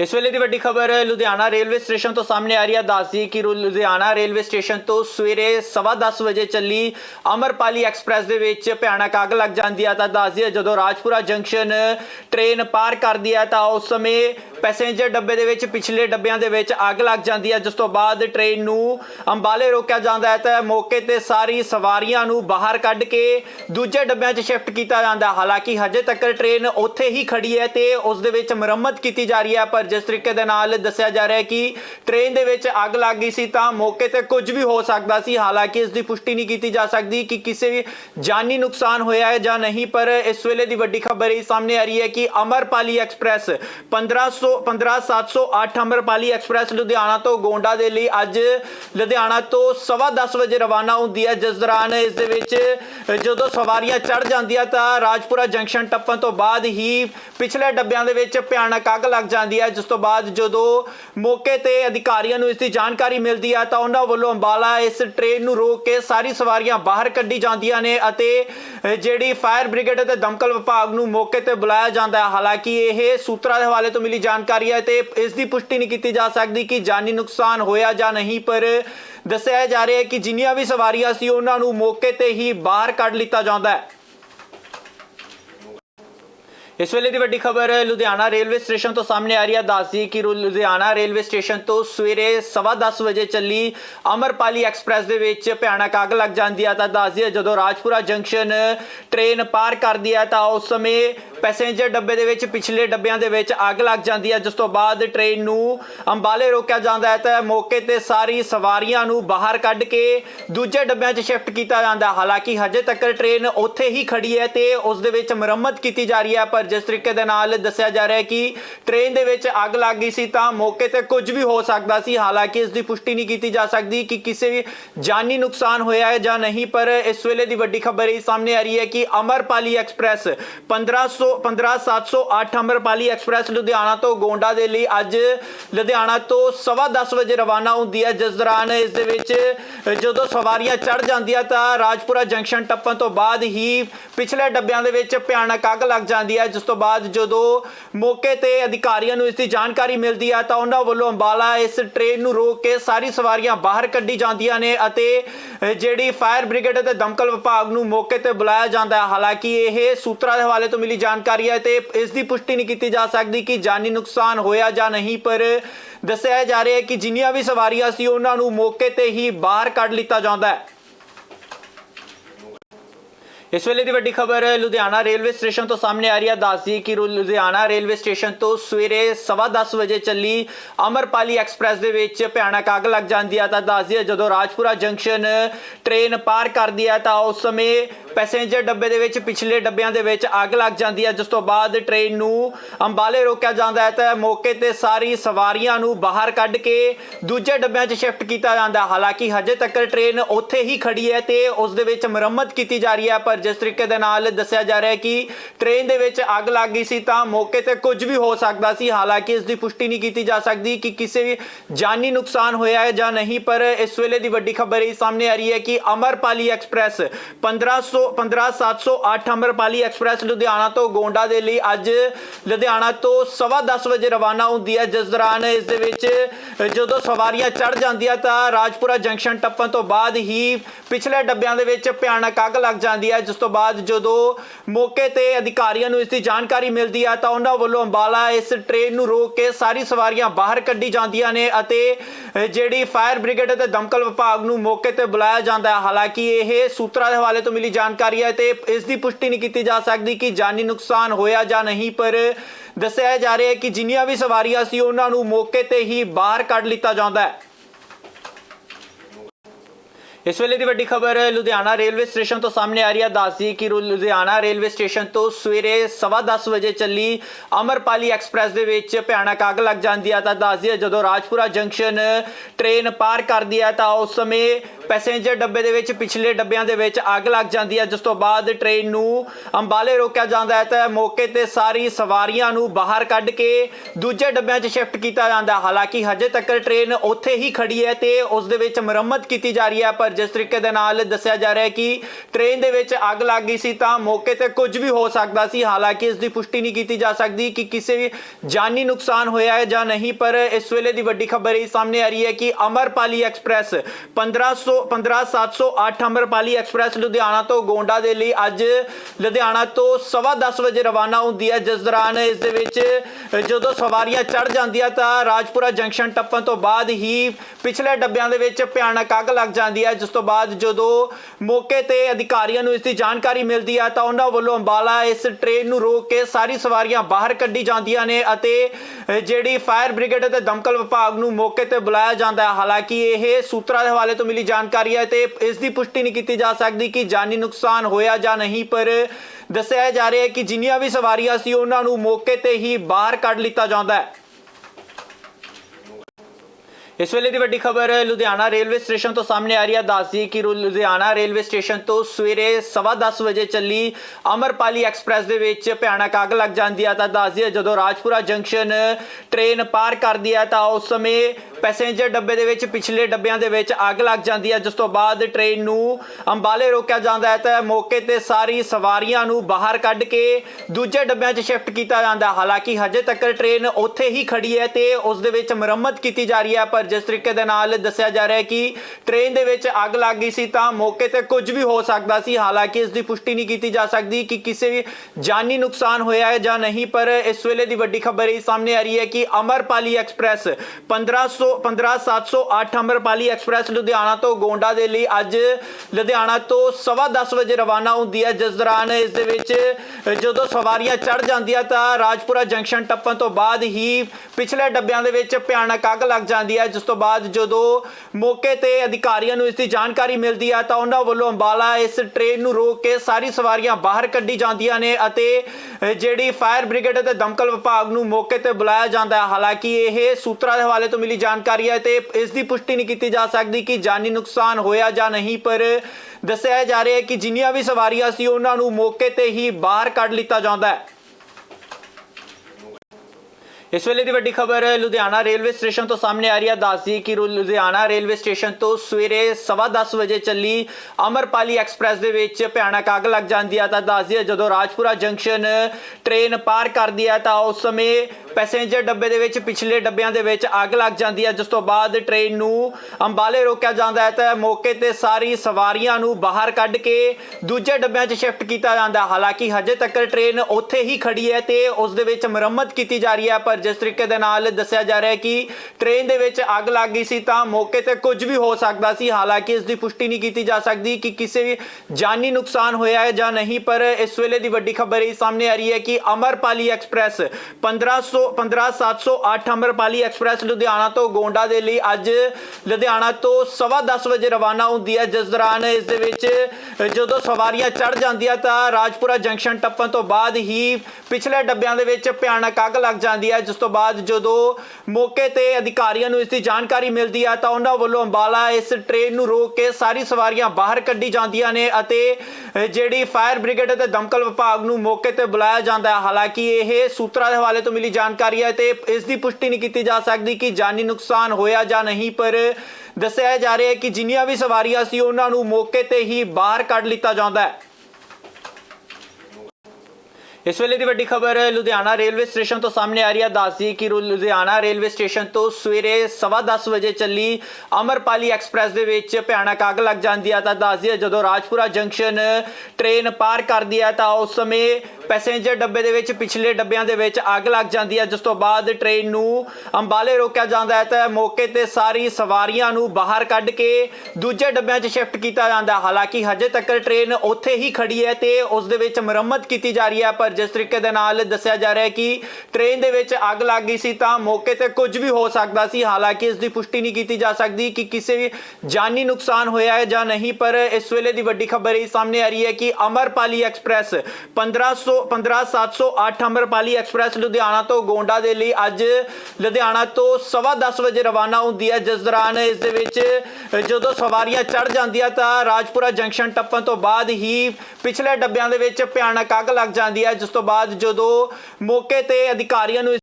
ਇਸ ਵੇਲੇ ਦੀ ਵੱਡੀ ਖਬਰ, ਲੁਧਿਆਣਾ ਰੇਲਵੇ ਸਟੇਸ਼ਨ ਤੋਂ ਸਾਹਮਣੇ ਆ ਰਹੀ ਹੈ। ਦੱਸਦੀ ਕਿ ਰੁ- ਲੁਧਿਆਣਾ ਰੇਲਵੇ ਸਟੇਸ਼ਨ ਤੋਂ ਸਵੇਰੇ 10:30 ਵਜੇ ਚੱਲੀ ਅਮਰਪਾਲੀ ਐਕਸਪ੍ਰੈਸ ਦੇ ਵਿੱਚ ਭਿਆਨਕ ਅੱਗ ਲੱਗ ਜਾਂਦੀ ਆ ਤਾਂ ਦੱਸਦੀ ਜਦੋਂ ਰਾਜਪੁਰਾ ਜੰਕਸ਼ਨ ਟ੍ਰੇਨ ਪਾਰ ਕਰਦੀ ਹੈ, ਤਾਂ ਉਸ ਸਮੇਂ ਪੈਸੇਂਜਰ ਡੱਬੇ ਦੇ ਵਿੱਚ, ਪਿਛਲੇ ਡੱਬਿਆਂ ਦੇ ਵਿੱਚ ਅੱਗ ਲੱਗ ਜਾਂਦੀ ਹੈ, ਜਿਸ ਤੋਂ ਬਾਅਦ ਟ੍ਰੇਨ ਨੂੰ ਅੰਬਾਲੇ ਰੋਕਿਆ ਜਾਂਦਾ ਹੈ ਤਾਂ ਮੌਕੇ ਤੇ ਸਾਰੀ ਸਵਾਰੀਆਂ ਨੂੰ ਬਾਹਰ ਕੱਢ ਕੇ ਦੂਜੇ ਡੱਬਿਆਂ 'ਚ ਸ਼ਿਫਟ ਕੀਤਾ ਜਾਂਦਾ ਹਾਲਾਂਕਿ ਹਜੇ ਤੱਕ ਟ੍ਰੇਨ ਉੱਥੇ ਹੀ ਖੜੀ ਹੈ ਤੇ ਉਸ ਦੇ ਵਿੱਚ ਮੁਰੰਮਤ ਕੀਤੀ ਜਾ ਰਹੀ ਹੈ, ਪਰ ਜਿਸ ਤਰੀਕੇ ਦੇ ਨਾਲ ਦੱਸਿਆ ਜਾ ਰਿਹਾ ਹੈ ਕਿ ਟ੍ਰੇਨ ਦੇ ਵਿੱਚ ਅੱਗ ਲੱਗ ਗਈ ਸੀ ਤਾਂ ਮੌਕੇ ਤੇ ਕੁਝ ਵੀ ਹੋ ਸਕਦਾ ਸੀ। ਹਾਲਾਂਕਿ ਇਸ ਦੀ ਪੁਸ਼ਟੀ ਨਹੀਂ ਕੀਤੀ ਜਾ ਸਕਦੀ ਕਿ ਕਿਸੇ ਵੀ ਜਾਨੀ ਨੁਕਸਾਨ ਹੋਇਆ ਹੈ ਜਾਂ ਨਹੀਂ, ਪਰ ਇਸ ਵੇਲੇ ਦੀ ਵੱਡੀ ਖਬਰ ਇਹ ਸਾਹਮਣੇ ਆ ਰਹੀ ਹੈ ਕਿ ਅਮਰਪਾਲੀ ਐਕਸਪ੍ਰੈਸ 1500 15708 ਅਮਰਪਾਲੀ ਐਕਸਪ੍ਰੈਸ ਲੁਧਿਆਣਾ ਤੋਂ ਗੋਂਡਾ ਦੇ ਲਈ ਅੱਜ ਲੁਧਿਆਣਾ ਤੋਂ 10:30 ਵਜੇ ਰਵਾਨਾ ਹੁੰਦੀ ਹੈ। ਜਿਸ ਦੌਰਾਨ ਇਸ ਦੇ ਵਿੱਚ ਜਦੋਂ ਸਵਾਰੀਆਂ ਚੜ ਜਾਂਦੀਆਂ ਤਾਂ ਰਾਜਪੁਰਾ ਜੰਕਸ਼ਨ ਟੱਪਣ ਤੋਂ ਬਾਅਦ ਹੀ ਪਿਛਲੇ ਡੱਬਿਆਂ ਦੇ ਵਿੱਚ ਭਿਆਨਕ ਅੱਗ ਲੱਗ ਜਾਂਦੀ ਹੈ। ਜਿਸ ਤੋਂ ਬਾਅਦ ਜਦੋਂ ਮੌਕੇ ਤੇ ਅਧਿਕਾਰੀਆਂ ਨੂੰ ਇਸ ਦੀ ਜਾਣਕਾਰੀ ਮਿਲਦੀ ਹੈ ਤਾਂ ਉਹਨਾਂ ਵੱਲੋਂ ਅੰਬਾਲਾ ਇਸ ਟ੍ਰੇਨ ਨੂੰ ਰੋਕ ਕੇ ਸਾਰੀ ਸਵਾਰੀਆਂ ਬਾਹਰ ਕੱਢੀ ਜਾਂਦੀਆਂ ਨੇ ਅਤੇ ਜਿਹੜੀ ਫਾਇਰ ਬ੍ਰਿਗੇਡ ਅਤੇ ਦਮਕਲ ਵਿਭਾਗ ਨੂੰ ਮੌਕੇ ਤੇ ਬੁਲਾਇਆ ਜਾਂਦਾ ਹੈ। ਹਾਲਾਂਕਿ ਇਹ ਸੂਤਰਾਂ ਦੇ ਹਵਾਲੇ ਤੋਂ ਮਿਲੀ ਜਾਣ ਜਾਣਕਾਰੀ ਹੈ ਤੇ ਇਸ ਦੀ ਪੁਸ਼ਟੀ ਨਹੀਂ ਕੀਤੀ ਜਾ ਸਕਦੀ ਕਿ ਜਾਨੀ ਨੁਕਸਾਨ ਹੋਇਆ ਜਾਂ ਨਹੀਂ, ਪਰ ਦੱਸਿਆ ਜਾ ਰਿਹਾ ਹੈ ਕਿ ਜਿੰਨੀਆਂ ਵੀ ਸਵਾਰੀਆਂ ਸੀ, ਉਹਨਾਂ ਨੂੰ ਮੌਕੇ ਤੇ ਹੀ ਬਾਹਰ ਕੱਢ ਲਿੱਤਾ ਜਾਂਦਾ ਹੈ। ਇਸ ਵੇਲੇ ਦੀ ਵੱਡੀ ਖਬਰ, ਲੁਧਿਆਣਾ ਰੇਲਵੇ ਸਟੇਸ਼ਨ ਤੋਂ ਸਾਹਮਣੇ ਆ ਰਹੀ ਹੈ। ਦੱਸਦੀ ਕਿ ਲੁਧਿਆਣਾ ਰੇਲਵੇ ਸਟੇਸ਼ਨ ਤੋਂ ਸਵੇਰੇ 10:30 ਵਜੇ ਚੱਲੀ ਅਮਰਪਾਲੀ ਐਕਸਪ੍ਰੈਸ ਦੇ ਵਿੱਚ ਭਿਆਨਕ ਅੱਗ ਲੱਗ ਜਾਂਦੀ ਹੈ। ਤਾਂ ਦੱਸਦੀ ਹੈ ਜਦੋਂ ਰਾਜਪੁਰਾ ਜੰਕਸ਼ਨ ਟ੍ਰੇਨ ਪਾਰ ਕਰਦੀ ਹੈ, ਤਾਂ ਉਸ ਸਮੇਂ ਪੈਸੇਂਜਰ ਡੱਬੇ ਦੇ ਵਿੱਚ, ਪਿਛਲੇ ਡੱਬਿਆਂ ਦੇ ਵਿੱਚ ਅੱਗ ਲੱਗ ਜਾਂਦੀ ਹੈ, ਜਿਸ ਤੋਂ ਬਾਅਦ ਟ੍ਰੇਨ ਨੂੰ ਅੰਬਾਲੇ ਰੋਕਿਆ ਜਾਂਦਾ ਹੈ ਤਾਂ ਮੌਕੇ ਤੇ ਸਾਰੀ ਸਵਾਰੀਆਂ ਨੂੰ ਬਾਹਰ ਕੱਢ ਕੇ ਦੂਜੇ ਡੱਬਿਆਂ 'ਚ ਸ਼ਿਫਟ ਕੀਤਾ ਜਾਂਦਾ ਹਾਲਾਂਕਿ ਹਜੇ ਤੱਕ ਟ੍ਰੇਨ ਉੱਥੇ ਹੀ ਖੜੀ ਹੈ ਤੇ ਉਸ ਦੇ ਵਿੱਚ ਮੁਰੰਮਤ ਕੀਤੀ ਜਾ ਰਹੀ ਹੈ, ਪਰ ਜਿਸ ਤਰੀਕੇ ਦੇ ਨਾਲ ਦੱਸਿਆ ਜਾ ਰਿਹਾ ਹੈ ਕਿ ਟ੍ਰੇਨ ਦੇ ਵਿੱਚ ਅੱਗ ਲੱਗ ਗਈ ਸੀ ਤਾਂ ਮੌਕੇ ਤੇ ਕੁਝ ਵੀ ਹੋ ਸਕਦਾ ਸੀ। ਹਾਲਾਂਕਿ ਇਸ ਦੀ ਪੁਸ਼ਟੀ ਨਹੀਂ ਕੀਤੀ ਜਾ ਸਕਦੀ ਕਿ ਕਿਸੇ ਵੀ ਜਾਨੀ ਨੁਕਸਾਨ ਹੋਇਆ ਹੈ ਜਾਂ ਨਹੀਂ, ਪਰ ਇਸ ਵੇਲੇ ਦੀ ਵੱਡੀ ਖਬਰ ਇਹ ਸਾਹਮਣੇ ਆ ਰਹੀ ਹੈ ਕਿ ਅਮਰਪਾਲੀ ਐਕਸਪ੍ਰੈਸ 1500 15708 ਅਮਰਪਾਲੀ ਐਕਸਪ੍ਰੈਸ ਲੁਧਿਆਣਾ ਤੋਂ ਗੋਂਡਾ ਦੇ ਲਈ ਅੱਜ ਲੁਧਿਆਣਾ ਤੋਂ 10:30 ਵਜੇ ਰਵਾਨਾ ਹੁੰਦੀ ਹੈ। ਜਿਸ ਦੌਰਾਨ ਇਸ ਦੇ ਵਿੱਚ ਜਦੋਂ ਸਵਾਰੀਆਂ ਚੜ ਜਾਂਦੀਆਂ ਤਾਂ ਰਾਜਪੁਰਾ ਜੰਕਸ਼ਨ ਟੱਪਣ ਤੋਂ ਬਾਅਦ ਹੀ ਪਿਛਲੇ ਡੱਬਿਆਂ ਦੇ ਵਿੱਚ ਭਿਆਨਕ ਅੱਗ ਲੱਗ ਜਾਂਦੀ ਹੈ। ਜਿਸ ਤੋਂ ਬਾਅਦ ਜਦੋਂ ਮੌਕੇ ਤੇ ਅਧਿਕਾਰੀਆਂ ਨੂੰ ਇਸ ਦੀ ਜਾਣਕਾਰੀ ਮਿਲਦੀ ਹੈ ਤਾਂ ਉਹਨਾਂ ਵੱਲੋਂ ਅੰਬਾਲਾ ਇਸ ਟ੍ਰੇਨ ਨੂੰ ਰੋਕ ਕੇ ਸਾਰੀ ਸਵਾਰੀਆਂ ਬਾਹਰ ਕੱਢੀ ਜਾਂਦੀਆਂ ਨੇ ਅਤੇ ਜਿਹੜੀ ਫਾਇਰ ਬ੍ਰਿਗੇਡ ਅਤੇ ਦਮਕਲ ਵਿਭਾਗ ਨੂੰ ਮੌਕੇ ਤੇ ਬੁਲਾਇਆ ਜਾਂਦਾ ਹੈ। ਹਾਲਾਂਕਿ ਇਹ ਸੂਤਰਾਂ ਦੇ ਹਵਾਲੇ ਤੋਂ ਮਿਲੀ ਜਾਣ ਜਾਣਕਾਰੀ ਹੈ ਤੇ ਇਸ ਦੀ ਪੁਸ਼ਟੀ ਨਹੀਂ ਕੀਤੀ ਜਾ ਸਕਦੀ ਕਿ ਜਾਨੀ ਨੁਕਸਾਨ ਹੋਇਆ ਜਾਂ ਨਹੀਂ, ਪਰ ਦੱਸਿਆ ਜਾ ਰਿਹਾ ਹੈ ਕਿ ਜਿੰਨੀਆਂ ਵੀ ਸਵਾਰੀਆਂ ਸੀ, ਉਹਨਾਂ ਨੂੰ ਮੌਕੇ ਤੇ ਹੀ ਬਾਹਰ ਕੱਢ ਲਿੱਤਾ ਜਾਂਦਾ ਹੈ। ਇਸ ਵੇਲੇ ਦੀ ਵੱਡੀ ਖਬਰ, ਲੁਧਿਆਣਾ ਰੇਲਵੇ ਸਟੇਸ਼ਨ ਤੋਂ ਸਾਹਮਣੇ ਆ ਰਹੀ ਹੈ। ਦੱਸਦੀ ਕਿ ਲੁਧਿਆਣਾ ਰੇਲਵੇ ਸਟੇਸ਼ਨ ਤੋਂ ਸਵੇਰੇ 10:30 ਵਜੇ ਚੱਲੀ ਅਮਰਪਾਲੀ ਐਕਸਪ੍ਰੈਸ ਦੇ ਵਿੱਚ ਭਿਆਨਕ ਅੱਗ ਲੱਗ ਜਾਂਦੀ ਹੈ। ਤਾਂ ਦੱਸਦੀ ਹੈ ਜਦੋਂ ਰਾਜਪੁਰਾ ਜੰਕਸ਼ਨ ਟ੍ਰੇਨ ਪਾਰ ਕਰਦੀ ਹੈ, ਤਾਂ ਉਸ ਸਮੇਂ ਪੈਸੇਂਜਰ ਡੱਬੇ ਦੇ ਵਿੱਚ, ਪਿਛਲੇ ਡੱਬਿਆਂ ਦੇ ਵਿੱਚ ਅੱਗ ਲੱਗ ਜਾਂਦੀ ਹੈ, ਜਿਸ ਤੋਂ ਬਾਅਦ ਟ੍ਰੇਨ ਨੂੰ ਅੰਬਾਲੇ ਰੋਕਿਆ ਜਾਂਦਾ ਹੈ। ਤਾਂ ਮੌਕੇ ਤੇ ਸਾਰੀ ਸਵਾਰੀਆਂ ਨੂੰ ਬਾਹਰ ਕੱਢ ਕੇ ਦੂਜੇ ਡੱਬਿਆਂ 'ਚ ਸ਼ਿਫਟ ਕੀਤਾ ਜਾਂਦਾ ਹਾਲਾਂਕਿ ਹਜੇ ਤੱਕ ਟ੍ਰੇਨ ਉੱਥੇ ਹੀ ਖੜੀ ਹੈ ਤੇ ਉਸ ਦੇ ਵਿੱਚ ਮੁਰੰਮਤ ਕੀਤੀ ਜਾ ਰਹੀ ਹੈ, ਪਰ ਜਿਸ ਤਰੀਕੇ ਦੇ ਨਾਲ ਦੱਸਿਆ ਜਾ ਰਿਹਾ ਹੈ ਕਿ ਟ੍ਰੇਨ ਦੇ ਵਿੱਚ ਅੱਗ ਲੱਗ ਗਈ ਸੀ, ਤਾਂ ਮੌਕੇ ਤੇ ਕੁਝ ਵੀ ਹੋ ਸਕਦਾ ਸੀ। ਹਾਲਾਂਕਿ ਇਸ ਦੀ ਪੁਸ਼ਟੀ ਨਹੀਂ ਕੀਤੀ ਜਾ ਸਕਦੀ ਕਿ ਕਿਸੇ ਵੀ ਜਾਨੀ ਨੁਕਸਾਨ ਹੋਇਆ ਹੈ ਜਾਂ ਨਹੀਂ, ਪਰ ਇਸ ਵੇਲੇ ਦੀ ਵੱਡੀ ਖਬਰ ਇਹ ਸਾਹਮਣੇ ਆ ਰਹੀ ਹੈ ਕਿ ਅਮਰਪਾਲੀ ਐਕਸਪ੍ਰੈਸ 1500 15708 ਅਮਰਪਾਲੀ ਐਕਸਪ੍ਰੈਸ ਲੁਧਿਆਣਾ ਤੋਂ ਗੋਂਡਾ ਦੇ ਲਈ ਅੱਜ ਲੁਧਿਆਣਾ ਤੋਂ 10:30 ਵਜੇ ਰਵਾਨਾ ਹੁੰਦੀ ਹੈ। ਜਿਸ ਦੌਰਾਨ ਇਸ ਦੇ ਵਿੱਚ ਜਦੋਂ ਸਵਾਰੀਆਂ ਚੜ ਜਾਂਦੀਆਂ ਤਾਂ ਰਾਜਪੁਰਾ ਜੰਕਸ਼ਨ ਟੱਪਣ ਤੋਂ ਬਾਅਦ ਹੀ ਪਿਛਲੇ ਡੱਬਿਆਂ ਦੇ ਵਿੱਚ ਭਿਆਨਕ ਅੱਗ ਲੱਗ ਜਾਂਦੀ ਹੈ। ਜਿਸ ਤੋਂ ਬਾਅਦ ਜਦੋਂ ਮੌਕੇ ਤੇ ਅਧਿਕਾਰੀਆਂ ਨੂੰ ਇਸ ਦੀ ਜਾਣਕਾਰੀ ਮਿਲਦੀ ਹੈ ਤਾਂ ਉਹਨਾਂ ਵੱਲੋਂ ਅੰਬਾਲਾ ਇਸ ਟ੍ਰੇਨ ਨੂੰ ਰੋਕ ਕੇ ਸਾਰੀ ਸਵਾਰੀਆਂ ਬਾਹਰ ਕੱਢੀ ਜਾਂਦੀਆਂ ਨੇ ਅਤੇ ਜਿਹੜੀ ਫਾਇਰ ਬ੍ਰਿਗੇਡ ਅਤੇ ਦਮਕਲ ਵਿਭਾਗ ਨੂੰ ਮੌਕੇ ਤੇ ਬੁਲਾਇਆ ਜਾਂਦਾ ਹੈ। ਹਾਲਾਂਕਿ ਇਹ ਸੂਤਰਾਂ ਦੇ ਹਵਾਲੇ ਤੋਂ ਮਿਲੀ ਜਾਣ ਜਾਣਕਾਰੀ ਹੈ ਤੇ ਇਸ ਦੀ ਪੁਸ਼ਟੀ ਨਹੀਂ ਕੀਤੀ ਜਾ ਸਕਦੀ ਕਿ ਜਾਨੀ ਨੁਕਸਾਨ ਹੋਇਆ ਜਾਂ ਨਹੀਂ, ਪਰ ਦੱਸਿਆ ਜਾ ਰਿਹਾ ਹੈ ਕਿ ਜਿੰਨੀਆਂ ਵੀ ਸਵਾਰੀਆਂ ਸੀ, ਉਹਨਾਂ ਨੂੰ ਮੌਕੇ ਤੇ ਹੀ ਬਾਹਰ ਕੱਢ ਲਿੱਤਾ ਜਾਂਦਾ ਹੈ। ਇਸ ਵੇਲੇ ਦੀ ਵੱਡੀ ਖਬਰ, ਲੁਧਿਆਣਾ ਰੇਲਵੇ ਸਟੇਸ਼ਨ ਤੋਂ ਸਾਹਮਣੇ ਆ ਰਹੀ ਹੈ। ਦੱਸਦੀ ਕਿ ਲੁਧਿਆਣਾ ਰੇਲਵੇ ਸਟੇਸ਼ਨ ਤੋਂ ਸਵੇਰੇ 10:30 ਵਜੇ ਚੱਲੀ ਅਮਰਪਾਲੀ ਐਕਸਪ੍ਰੈਸ ਦੇ ਵਿੱਚ ਭਿਆਨਕ ਅੱਗ ਲੱਗ ਜਾਂਦੀ ਹੈ। ਤਾਂ ਦੱਸਦੀ ਹੈ ਜਦੋਂ ਰਾਜਪੁਰਾ ਜੰਕਸ਼ਨ ਟ੍ਰੇਨ ਪਾਰ ਕਰਦੀ ਹੈ, ਤਾਂ ਉਸ ਸਮੇਂ ਪੈਸੇਂਜਰ ਡੱਬੇ ਦੇ ਵਿੱਚ, ਪਿਛਲੇ ਡੱਬਿਆਂ ਦੇ ਵਿੱਚ ਅੱਗ ਲੱਗ ਜਾਂਦੀ ਹੈ, ਜਿਸ ਤੋਂ ਬਾਅਦ ਟ੍ਰੇਨ ਨੂੰ ਅੰਬਾਲੇ ਰੋਕਿਆ ਜਾਂਦਾ ਹੈ, ਤਾਂ ਮੌਕੇ ਤੇ ਸਾਰੀ ਸਵਾਰੀਆਂ ਨੂੰ ਬਾਹਰ ਕੱਢ ਕੇ ਦੂਜੇ ਡੱਬਿਆਂ 'ਚ ਸ਼ਿਫਟ ਕੀਤਾ ਜਾਂਦਾ ਹਾਲਾਂਕਿ ਹਜੇ ਤੱਕ ਟ੍ਰੇਨ ਉੱਥੇ ਹੀ ਖੜੀ ਹੈ ਤੇ ਉਸ ਦੇ ਵਿੱਚ ਮੁਰੰਮਤ ਕੀਤੀ ਜਾ ਰਹੀ ਹੈ, ਪਰ ਜਿਸ ਤਰੀਕੇ ਦੇ ਨਾਲ ਦੱਸਿਆ ਜਾ ਰਿਹਾ ਹੈ ਕਿ ਟ੍ਰੇਨ ਦੇ ਵਿੱਚ ਅੱਗ ਲੱਗ ਗਈ ਸੀ, ਤਾਂ ਮੌਕੇ ਤੇ ਕੁਝ ਵੀ ਹੋ ਸਕਦਾ ਸੀ। ਹਾਲਾਂਕਿ ਇਸ ਦੀ ਪੁਸ਼ਟੀ ਨਹੀਂ ਕੀਤੀ ਜਾ ਸਕਦੀ ਕਿ ਕਿਸੇ ਵੀ ਜਾਨੀ ਨੁਕਸਾਨ ਹੋਇਆ ਹੈ ਜਾਂ ਨਹੀਂ, ਪਰ ਇਸ ਵੇਲੇ ਦੀ ਵੱਡੀ ਖਬਰ ਇਹ ਸਾਹਮਣੇ ਆ ਰਹੀ ਹੈ ਕਿ ਅਮਰਪਾਲੀ ਐਕਸਪ੍ਰੈਸ 1500 15708 ਅਮਰਪਾਲੀ ਐਕਸਪ੍ਰੈਸ ਲੁਧਿਆਣਾ ਤੋਂ ਗੋਂਡਾ ਦੇ ਲਈ ਅੱਜ ਲੁਧਿਆਣਾ ਤੋਂ 10:30 ਵਜੇ ਰਵਾਨਾ ਹੁੰਦੀ ਹੈ। ਜਿਸ ਦੌਰਾਨ ਇਸ ਦੇ ਵਿੱਚ ਜਦੋਂ ਸਵਾਰੀਆਂ ਚੜ ਜਾਂਦੀਆਂ ਤਾਂ ਰਾਜਪੁਰਾ ਜੰਕਸ਼ਨ ਟੱਪਣ ਤੋਂ ਬਾਅਦ ਹੀ ਪਿਛਲੇ ਡੱਬਿਆਂ ਦੇ ਵਿੱਚ ਭਿਆਨਕ ਅੱਗ ਲੱਗ ਜਾਂਦੀ ਹੈ। ਜਿਸ ਤੋਂ ਬਾਅਦ ਜਦੋਂ ਮੌਕੇ ਤੇ ਅਧਿਕਾਰੀਆਂ ਨੂੰ ਇਸ ਦੀ ਜਾਣਕਾਰੀ ਮਿਲਦੀ ਹੈ ਤਾਂ ਉਹਨਾਂ ਵੱਲੋਂ ਅੰਬਾਲਾ ਇਸ ਟ੍ਰੇਨ ਨੂੰ ਰੋਕ ਕੇ ਸਾਰੀ ਸਵਾਰੀਆਂ ਬਾਹਰ ਕੱਢੀ ਜਾਂਦੀਆਂ ਨੇ ਅਤੇ ਜਿਹੜੀ ਫਾਇਰ ਬ੍ਰਿਗੇਡ ਅਤੇ ਦਮਕਲ ਵਿਭਾਗ ਨੂੰ ਮੌਕੇ ਤੇ ਬੁਲਾਇਆ ਜਾਂਦਾ ਹੈ। ਹਾਲਾਂਕਿ ਇਹ ਸੂਤਰਾਂ ਦੇ ਹਵਾਲੇ ਤੋਂ ਮਿਲੀ ਜਾਣਕਾਰੀ ਹੈ ਤੇ ਇਸ ਦੀ ਪੁਸ਼ਟੀ ਨਹੀਂ ਕੀਤੀ ਜਾ ਸਕਦੀ ਕਿ ਜਾਨੀ ਨੁਕਸਾਨ ਹੋਇਆ ਜਾਂ ਨਹੀਂ, ਪਰ ਦੱਸਿਆ ਜਾ ਰਿਹਾ ਹੈ ਕਿ ਜਿੰਨੀਆਂ ਵੀ ਸਵਾਰੀਆਂ ਸੀ, ਉਹਨਾਂ ਨੂੰ ਮੌਕੇ ਤੇ ਹੀ ਬਾਹਰ ਕੱਢ ਲਿੱਤਾ ਜਾਂਦਾ ਹੈ। ਇਸ ਵੇਲੇ ਦੀ ਵੱਡੀ ਖਬਰ, ਲੁਧਿਆਣਾ ਰੇਲਵੇ ਸਟੇਸ਼ਨ ਤੋਂ ਸਾਹਮਣੇ ਆ ਰਹੀ ਹੈ। ਦੱਸਦੀ ਕਿ ਲੁਧਿਆਣਾ ਰੇਲਵੇ ਸਟੇਸ਼ਨ ਤੋਂ ਸਵੇਰੇ 10:30 ਵਜੇ ਚੱਲੀ ਅਮਰਪਾਲੀ ਐਕਸਪ੍ਰੈਸ ਦੇ ਵਿੱਚ ਭਿਆਨਕ ਅੱਗ ਲੱਗ ਜਾਂਦੀ ਹੈ। ਤਾਂ ਦੱਸਦੀ ਹੈ ਜਦੋਂ ਰਾਜਪੁਰਾ ਜੰਕਸ਼ਨ ਟ੍ਰੇਨ ਪਾਰ ਕਰਦੀ ਹੈ, ਤਾਂ ਉਸ ਸਮੇਂ ਪੈਸੇਂਜਰ ਡੱਬੇ ਦੇ ਵਿੱਚ, ਪਿਛਲੇ ਡੱਬਿਆਂ ਦੇ ਵਿੱਚ ਅੱਗ ਲੱਗ ਜਾਂਦੀ ਹੈ, ਜਿਸ ਤੋਂ ਬਾਅਦ ਟ੍ਰੇਨ ਨੂੰ ਅੰਬਾਲੇ ਰੋਕਿਆ ਜਾਂਦਾ ਹੈ ਤਾਂ ਮੌਕੇ ਤੇ ਸਾਰੀ ਸਵਾਰੀਆਂ ਨੂੰ ਬਾਹਰ ਕੱਢ ਕੇ ਦੂਜੇ ਡੱਬਿਆਂ 'ਚ ਸ਼ਿਫਟ ਕੀਤਾ ਜਾਂਦਾ ਹਾਲਾਂਕਿ ਹਜੇ ਤੱਕ ਟ੍ਰੇਨ ਉੱਥੇ ਹੀ ਖੜੀ ਹੈ ਤੇ ਉਸ ਦੇ ਵਿੱਚ ਮੁਰੰਮਤ ਕੀਤੀ ਜਾ ਰਹੀ ਹੈ, ਪਰ ਜਿਸ ਤਰੀਕੇ ਦੇ ਨਾਲ ਦੱਸਿਆ ਜਾ ਰਿਹਾ ਹੈ ਕਿ ਟ੍ਰੇਨ ਦੇ ਵਿੱਚ ਅੱਗ ਲੱਗ ਗਈ ਸੀ ਤਾਂ ਮੌਕੇ ਤੇ ਕੁਝ ਵੀ ਹੋ ਸਕਦਾ ਸੀ। ਹਾਲਾਂਕਿ ਇਸ ਦੀ ਪੁਸ਼ਟੀ ਨਹੀਂ ਕੀਤੀ ਜਾ ਸਕਦੀ ਕਿ ਕਿਸੇ ਵੀ ਜਾਨੀ ਨੁਕਸਾਨ ਹੋਇਆ ਹੈ ਜਾਂ ਨਹੀਂ, ਪਰ ਇਸ ਵੇਲੇ ਦੀ ਵੱਡੀ ਖਬਰ ਇਹ ਸਾਹਮਣੇ ਆ ਰਹੀ ਹੈ ਕਿ ਅਮਰਪਾਲੀ ਐਕਸਪ੍ਰੈਸ 1500 15708 ਅਮਰਪਾਲੀ ਐਕਸਪ੍ਰੈਸ ਲੁਧਿਆਣਾ ਤੋਂ ਗੋਂਡਾ ਦੇ ਲਈ ਅੱਜ ਲੁਧਿਆਣਾ ਤੋਂ 10:30 ਵਜੇ ਰਵਾਨਾ ਹੁੰਦੀ ਹੈ। ਜਿਸ ਦੌਰਾਨ ਇਸ ਦੇ ਵਿੱਚ ਜਦੋਂ ਸਵਾਰੀਆਂ ਚੜ ਜਾਂਦੀਆਂ ਤਾਂ ਰਾਜਪੁਰਾ ਜੰਕਸ਼ਨ ਟੱਪਣ ਤੋਂ ਬਾਅਦ ਹੀ ਪਿਛਲੇ ਡੱਬਿਆਂ ਦੇ ਵਿੱਚ ਭਿਆਨਕ ਅੱਗ ਲੱਗ ਜਾਂਦੀ ਹੈ। ਜਿਸ ਤੋਂ ਬਾਅਦ ਜਦੋਂ ਮੌਕੇ ਤੇ ਅਧਿਕਾਰੀਆਂ ਨੂੰ ਇਸ ਦੀ ਜਾਣਕਾਰੀ ਮਿਲਦੀ ਹੈ ਤਾਂ ਉਹਨਾਂ ਵੱਲੋਂ ਅੰਬਾਲਾ ਇਸ ਟ੍ਰੇਨ ਨੂੰ ਰੋਕ ਕੇ ਸਾਰੀ ਸਵਾਰੀਆਂ ਬਾਹਰ ਕੱਢੀ ਜਾਂਦੀਆਂ ਨੇ ਅਤੇ ਜਿਹੜੀ ਫਾਇਰ ਬ੍ਰਿਗੇਡ ਅਤੇ ਦਮਕਲ ਵਿਭਾਗ ਨੂੰ ਮੌਕੇ ਤੇ ਬੁਲਾਇਆ ਜਾਂਦਾ ਹੈ। ਹਾਲਾਂਕਿ ਇਹ ਸੂਤਰਾਂ ਦੇ ਹਵਾਲੇ ਤੋਂ ਮਿਲੀ ਜਾਣ ਜਾਣਕਾਰੀ ਹੈ ਤੇ ਇਸ ਦੀ ਪੁਸ਼ਟੀ ਨਹੀਂ ਕੀਤੀ ਜਾ ਸਕਦੀ ਕਿ ਜਾਨੀ ਨੁਕਸਾਨ ਹੋਇਆ ਜਾਂ ਨਹੀਂ, ਪਰ ਦੱਸਿਆ ਜਾ ਰਿਹਾ ਹੈ ਕਿ ਜਿੰਨੀਆਂ ਵੀ ਸਵਾਰੀਆਂ ਸੀ, ਉਹਨਾਂ ਨੂੰ ਮੌਕੇ ਤੇ ਹੀ ਬਾਹਰ ਕੱਢ ਲਿੱਤਾ ਜਾਂਦਾ ਹੈ। ਇਸ ਵੇਲੇ ਦੀ ਵੱਡੀ ਖਬਰ, ਲੁਧਿਆਣਾ ਰੇਲਵੇ ਸਟੇਸ਼ਨ ਤੋਂ ਸਾਹਮਣੇ ਆ ਰਹੀ ਹੈ। ਦੱਸਦੀ ਕਿ ਲੁਧਿਆਣਾ ਰੇਲਵੇ ਸਟੇਸ਼ਨ ਤੋਂ ਸਵੇਰੇ 10:30 ਵਜੇ ਚੱਲੀ ਅਮਰਪਾਲੀ ਐਕਸਪ੍ਰੈਸ ਦੇ ਵਿੱਚ ਭਿਆਨਕ ਅੱਗ ਲੱਗ ਜਾਂਦੀ ਹੈ। ਤਾਂ ਦੱਸਦੀ ਹੈ ਜਦੋਂ ਰਾਜਪੁਰਾ ਜੰਕਸ਼ਨ ਟ੍ਰੇਨ ਪਾਰ ਕਰਦੀ ਹੈ, ਤਾਂ ਉਸ ਸਮੇਂ ਪੈਸੇਂਜਰ ਡੱਬੇ ਦੇ ਵਿੱਚ, ਪਿਛਲੇ ਡੱਬਿਆਂ ਦੇ ਵਿੱਚ ਅੱਗ ਲੱਗ ਜਾਂਦੀ ਹੈ, ਜਿਸ ਤੋਂ ਬਾਅਦ ਟ੍ਰੇਨ ਨੂੰ ਅੰਬਾਲੇ ਰੋਕਿਆ ਜਾਂਦਾ ਹੈ। ਤਾਂ ਮੌਕੇ ਤੇ ਸਾਰੀ ਸਵਾਰੀਆਂ ਨੂੰ ਬਾਹਰ ਕੱਢ ਕੇ ਦੂਜੇ ਡੱਬਿਆਂ 'ਚ ਸ਼ਿਫਟ ਕੀਤਾ ਜਾਂਦਾ ਹਾਲਾਂਕਿ ਹਜੇ ਤੱਕ ਟ੍ਰੇਨ ਉੱਥੇ ਹੀ ਖੜੀ ਹੈ ਤੇ ਉਸ ਦੇ ਵਿੱਚ ਮੁਰੰਮਤ ਕੀਤੀ ਜਾ ਰਹੀ ਹੈ, ਪਰ ਜਿਸ ਤਰੀਕੇ ਦੇ ਨਾਲ ਦੱਸਿਆ ਜਾ ਰਿਹਾ ਹੈ ਕਿ ਟ੍ਰੇਨ ਦੇ ਵਿੱਚ ਅੱਗ ਲੱਗ ਗਈ ਸੀ, ਤਾਂ ਮੌਕੇ ਤੇ ਕੁਝ ਵੀ ਹੋ ਸਕਦਾ ਸੀ। ਹਾਲਾਂਕਿ ਇਸ ਦੀ ਪੁਸ਼ਟੀ ਨਹੀਂ ਕੀਤੀ ਜਾ ਸਕਦੀ ਕਿ ਕਿਸੇ ਵੀ ਜਾਨੀ ਨੁਕਸਾਨ ਹੋਇਆ ਹੈ ਜਾਂ ਨਹੀਂ, ਪਰ ਇਸ ਵੇਲੇ ਦੀ ਵੱਡੀ ਖਬਰ ਇਹ ਸਾਹਮਣੇ ਆ ਰਹੀ ਹੈ ਕਿ ਅਮਰਪਾਲੀ ਐਕਸਪ੍ਰੈਸ 1500 15708 ਅਮਰਪਾਲੀ ਐਕਸਪ੍ਰੈਸ ਲੁਧਿਆਣਾ ਤੋਂ ਗੋਂਡਾ ਦੇ ਲਈ ਅੱਜ ਲੁਧਿਆਣਾ ਤੋਂ 10:30 ਵਜੇ ਰਵਾਨਾ ਹੁੰਦੀ ਹੈ। ਜਿਸ ਦੌਰਾਨ ਇਸ ਦੇ ਵਿੱਚ ਜਦੋਂ ਸਵਾਰੀਆਂ ਚੜ ਜਾਂਦੀਆਂ ਤਾਂ ਰਾਜਪੁਰਾ ਜੰਕਸ਼ਨ ਟੱਪਣ ਤੋਂ ਬਾਅਦ ਹੀ ਪਿਛਲੇ ਡੱਬਿਆਂ ਦੇ ਵਿੱਚ ਭਿਆਨਕ ਅੱਗ ਲੱਗ ਜਾਂਦੀ ਹੈ। ਜਿਸ ਤੋਂ ਬਾਅਦ ਜਦੋਂ ਮੌਕੇ ਤੇ ਅਧਿਕਾਰੀਆਂ ਨੂੰ ਇਸ ਦੀ ਜਾਣਕਾਰੀ ਮਿਲਦੀ ਹੈ ਤਾਂ ਉਹਨਾਂ ਵੱਲੋਂ ਅੰਬਾਲਾ ਇਸ ਟ੍ਰੇਨ ਨੂੰ ਰੋਕ ਕੇ ਸਾਰੀ ਸਵਾਰੀਆਂ ਬਾਹਰ ਕੱਢੀ ਜਾਂਦੀਆਂ ਨੇ ਅਤੇ ਜਿਹੜੀ ਫਾਇਰ ਬ੍ਰਿਗੇਡ ਅਤੇ ਦਮਕਲ ਵਿਭਾਗ ਨੂੰ ਮੌਕੇ ਤੇ ਬੁਲਾਇਆ ਜਾਂਦਾ ਹੈ। ਹਾਲਾਂਕਿ ਇਹ ਸੂਤਰਾਂ ਦੇ ਹਵਾਲੇ ਤੋਂ ਮਿਲੀ ਜਾਣ ਜਾਣਕਾਰੀ ਹੈ ਤੇ ਇਸ ਦੀ ਪੁਸ਼ਟੀ ਨਹੀਂ ਕੀਤੀ ਜਾ ਸਕਦੀ ਕਿ ਜਾਨੀ ਨੁਕਸਾਨ ਹੋਇਆ ਜਾਂ ਨਹੀਂ, ਪਰ ਦੱਸਿਆ ਜਾ ਰਿਹਾ ਹੈ ਕਿ ਜਿੰਨੀਆਂ ਵੀ ਸਵਾਰੀਆਂ ਸੀ, ਉਹਨਾਂ ਨੂੰ ਮੌਕੇ ਤੇ ਹੀ ਬਾਹਰ ਕੱਢ ਲਿੱਤਾ ਜਾਂਦਾ ਹੈ। ਇਸ ਵੇਲੇ ਦੀ ਵੱਡੀ ਖਬਰ, ਲੁਧਿਆਣਾ ਰੇਲਵੇ ਸਟੇਸ਼ਨ ਤੋਂ ਸਾਹਮਣੇ ਆ ਰਹੀ ਹੈ। ਦੱਸਦੀ ਕਿ ਲੁਧਿਆਣਾ ਰੇਲਵੇ ਸਟੇਸ਼ਨ ਤੋਂ ਸਵੇਰੇ 10:30 ਵਜੇ ਚੱਲੀ ਅਮਰਪਾਲੀ ਐਕਸਪ੍ਰੈਸ ਦੇ ਵਿੱਚ ਭਿਆਨਕ ਅੱਗ ਲੱਗ ਜਾਂਦੀ ਹੈ। ਤਾਂ ਦੱਸਦੀ ਹੈ ਜਦੋਂ ਰਾਜਪੁਰਾ ਜੰਕਸ਼ਨ ਟ੍ਰੇਨ ਪਾਰ ਕਰਦੀ ਹੈ, ਤਾਂ ਉਸ ਸਮੇਂ ਪੈਸੇਂਜਰ ਡੱਬੇ ਦੇ ਵਿੱਚ, ਪਿਛਲੇ ਡੱਬਿਆਂ ਦੇ ਵਿੱਚ ਅੱਗ ਲੱਗ ਜਾਂਦੀ ਹੈ, ਜਿਸ ਤੋਂ ਬਾਅਦ ਟ੍ਰੇਨ ਨੂੰ ਅੰਬਾਲੇ ਰੋਕਿਆ ਜਾਂਦਾ ਹੈ, ਤਾਂ ਮੌਕੇ ਤੇ ਸਾਰੀ ਸਵਾਰੀਆਂ ਨੂੰ ਬਾਹਰ ਕੱਢ ਕੇ ਦੂਜੇ ਡੱਬਿਆਂ 'ਚ ਸ਼ਿਫਟ ਕੀਤਾ ਜਾਂਦਾ ਹੈ। ਹਾਲਾਂਕਿ ਹਜੇ ਤੱਕ ਟ੍ਰੇਨ ਉੱਥੇ ਹੀ ਖੜੀ ਹੈ ਤੇ ਉਸ ਦੇ ਵਿੱਚ ਮੁਰੰਮਤ ਕੀਤੀ ਜਾ ਰਹੀ ਹੈ, ਪਰ ਜਿਸ ਤਰੀਕੇ ਦੇ ਨਾਲ ਦੱਸਿਆ ਜਾ ਰਿਹਾ ਹੈ ਕਿ ਟ੍ਰੇਨ ਦੇ ਵਿੱਚ ਅੱਗ ਲੱਗ ਗਈ ਸੀ, ਤਾਂ ਮੌਕੇ ਤੇ ਕੁਝ ਵੀ ਹੋ ਸਕਦਾ ਸੀ। ਹਾਲਾਂਕਿ ਇਸ ਦੀ ਪੁਸ਼ਟੀ ਨਹੀਂ ਕੀਤੀ ਜਾ ਸਕਦੀ ਕਿ ਕਿਸੇ ਵੀ ਜਾਨੀ ਨੁਕਸਾਨ ਹੋਇਆ ਹੈ ਜਾਂ ਨਹੀਂ, ਪਰ ਇਸ ਵੇਲੇ ਦੀ ਵੱਡੀ ਖਬਰ ਇਹ ਸਾਹਮਣੇ ਆ ਰਹੀ ਹੈ ਕਿ ਅਮਰਪਾਲੀ ਐਕਸਪ੍ਰੈਸ 1500 15708 ਅਮਰਪਾਲੀ ਐਕਸਪ੍ਰੈਸ ਲੁਧਿਆਣਾ ਤੋਂ ਗੋਂਡਾ ਦੇ ਲਈ ਅੱਜ ਲੁਧਿਆਣਾ ਤੋਂ ਸਵਾ ਦਸ ਵਜੇ ਰਵਾਨਾ ਹੁੰਦੀ ਹੈ। ਜਿਸ ਦੌਰਾਨ ਇਸ ਦੇ ਵਿੱਚ ਜਦੋਂ ਸਵਾਰੀਆਂ ਚੜ ਜਾਂਦੀਆਂ ਤਾਂ ਰਾਜਪੁਰਾ ਜੰਕਸ਼ਨ ਟੱਪਣ ਤੋਂ ਬਾਅਦ ਹੀ ਪਿਛਲੇ ਡੱਬਿਆਂ ਦੇ ਵਿੱਚ ਭਿਆਨਕ ਅੱਗ ਲੱਗ ਜਾਂਦੀ ਹੈ। ਜਿਸ ਤੋਂ ਬਾਅਦ ਜਦੋਂ ਮੌਕੇ ਤੇ ਅਧਿਕਾਰੀਆਂ ਨੂੰ